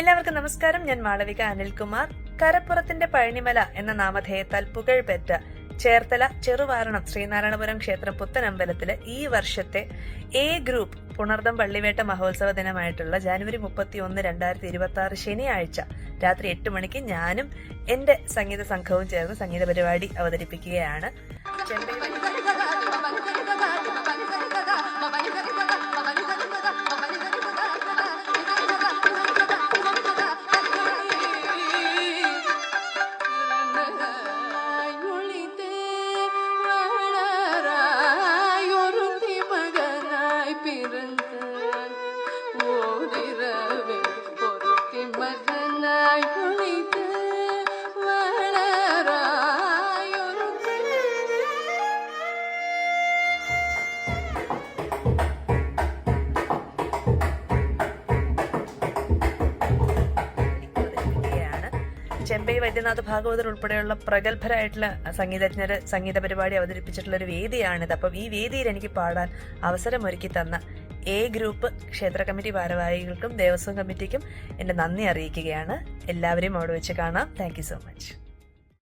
എല്ലാവർക്കും നമസ്കാരം. ഞാൻ മാളവിക അനിൽകുമാർ. കരപ്പുറത്തിന്റെ പഴനിമല എന്ന നാമധേയത്താൽ പുകഴ് പെറ്റ ചേർത്തല ചെറുവാരണം ശ്രീനാരായണപുരം ക്ഷേത്രം പുത്തനമ്പലത്തിൽ ഈ വർഷത്തെ എ ഗ്രൂപ്പ് പുണർദം പള്ളിവേട്ട മഹോത്സവ ദിനമായിട്ടുള്ള ജാനുവരി മുപ്പത്തി ഒന്ന് രണ്ടായിരത്തി ഇരുപത്തി ആറ് ശനിയാഴ്ച രാത്രി എട്ട് മണിക്ക് ഞാനും എന്റെ സംഗീത സംഘവും ചേർന്ന് സംഗീത പരിപാടി അവതരിപ്പിക്കുകയാണ്. ചെമ്പൈ ചെമ്പൈ വൈദ്യനാഥ് ഭാഗവതർ ഉൾപ്പെടെയുള്ള പ്രഗത്ഭരായിട്ടുള്ള സംഗീതജ്ഞർ സംഗീത പരിപാടി അവതരിപ്പിച്ചിട്ടുള്ള ഒരു വേദിയാണിത്. അപ്പം ഈ വേദിയിൽ എനിക്ക് പാടാൻ അവസരമൊരുക്കി തന്ന എ ഗ്രൂപ്പ് ക്ഷേത്ര കമ്മിറ്റി ഭാരവാഹികൾക്കും ദേവസ്വം കമ്മിറ്റിക്കും എന്റെ നന്ദി അറിയിക്കുകയാണ്. എല്ലാവരെയും അവിടെ വെച്ച് കാണാം. Thank so much